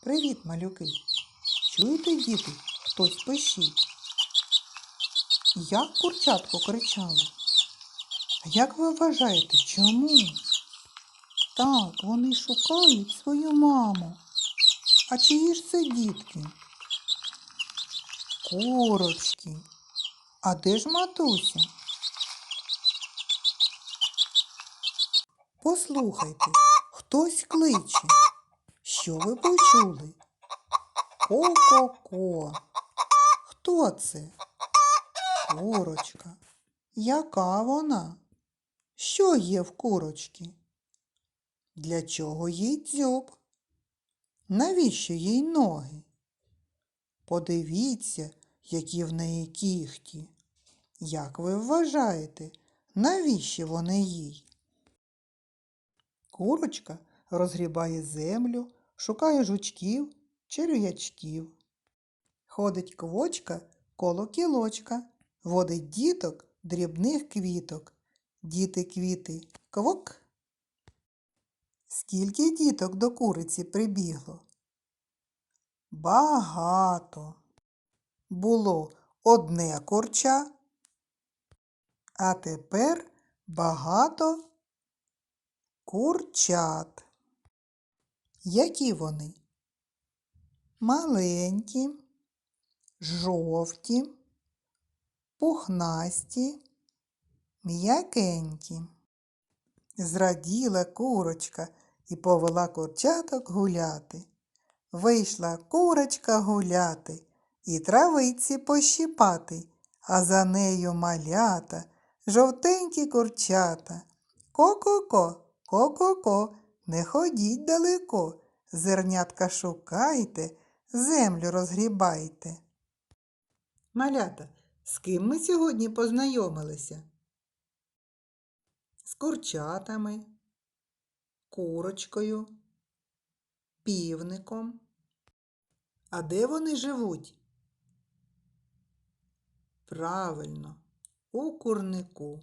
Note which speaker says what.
Speaker 1: Привіт, малюки. Чуєте, діти, хтось пищить? Як курчатко кричало? А як ви вважаєте, чому? Так, вони шукають свою маму. А чиї ж це дітки? Курочки. А де ж матуся? Послухайте, хтось кличе. Що ви почули? Ко-ко-ко. Хто це? Курочка. Яка вона? Що є в курочці? Для чого їй дзьоб? Навіщо їй ноги? Подивіться, які в неї кіхті. Як ви вважаєте, навіщо вони їй? Курочка розгрібає землю, шукає жучків, черв'ячків. Ходить квочка коло кілочка, водить діток дрібних квіток. Діти квіти квок. Скільки діток до куриці прибігло? Багато. Було одне курча, а тепер багато курчат. Які вони? Маленькі, жовті, пухнасті, м'якенькі. Зраділа курочка і повела курчаток гуляти. Вийшла курочка гуляти і травиці пощипати, а за нею малята, жовтенькі курчата. Ко-ко-ко, ко-ко-ко, не ходіть далеко, зернятка шукайте, землю розгрібайте. Малята, з ким ми сьогодні познайомилися? З курчатами, курочкою, півником. А де вони живуть? Правильно, у курнику.